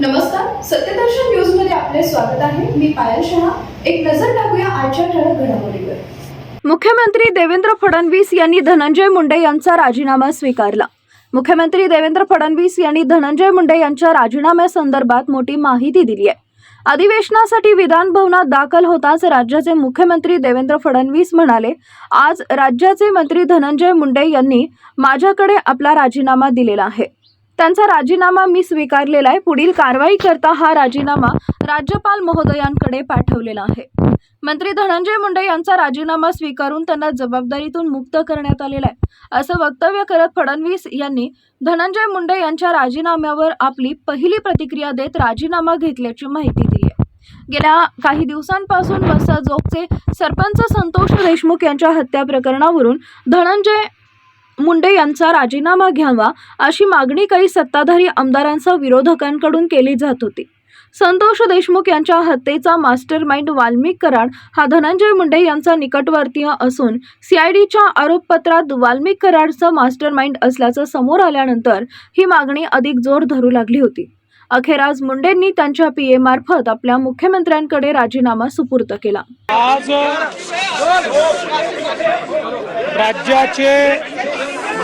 नमस्कार सत्यदर्शन न्यूजमध्ये आपले स्वागत आहे. मी पायल शहा. एक नजर टाकूया आजच्या ठळक घडामोडीवर. मुख्यमंत्री देवेंद्र फडणवीस यांनी धनंजय मुंडे यांचा राजीनामा स्वीकारला. मुख्यमंत्री देवेंद्र फडणवीस यांनी धनंजय मुंडे यांच्या राजीनाम्यासंदर्भात मोठी माहिती दिली आहे. अधिवेशनासाठी विधानभवनात दाखल होताच राज्याचे मुख्यमंत्री देवेंद्र फडणवीस म्हणाले आज राज्याचे मंत्री धनंजय मुंडे यांनी माझ्याकडे आपला राजीनामा दिलेला आहे. त्यांचा राजीनामा मी स्वीकारलेला आहे. पुढील कारवाई करता हा राजीनामा राज्यपाल महोदयांकडे पाठवलेला आहे. मंत्री धनंजय मुंडे यांचा राजीनामा स्वीकारून त्यांना जबाबदारीतून मुक्त करण्यात आलेला आहे. असं वक्तव्य करत फडणवीस यांनी धनंजय मुंडे यांच्या राजीनाम्यावर आपली पहिली प्रतिक्रिया देत राजीनामा घेतल्याची माहिती दिली आहे. गेल्या काही दिवसांपासून मसाजोगचे सरपंच संतोष देशमुख यांच्या हत्या प्रकरणावरून धनंजय मुंडे यांचा राजीनामा घ्यावा अशी मागणी काही सत्ताधारी आमदारांसह विरोधकांकडून केली जात होती. संतोष देशमुख यांच्या हत्येचा मास्टर माइंड वाल्मिक कराड हा धनंजय मुंडे यांचा निकटवर्तीय असून सीआयडीच्या आरोपपत्रात वाल्मिक कराडचं मास्टर माइंड असल्याचं समोर आल्यानंतर ही मागणी अधिक जोर धरू लागली होती. अखेर आज मुंडेंनी त्यांच्या पीए मार्फत आपल्या मुख्यमंत्र्यांकडे राजीनामा सुपूर्द केला. आज राज्याचे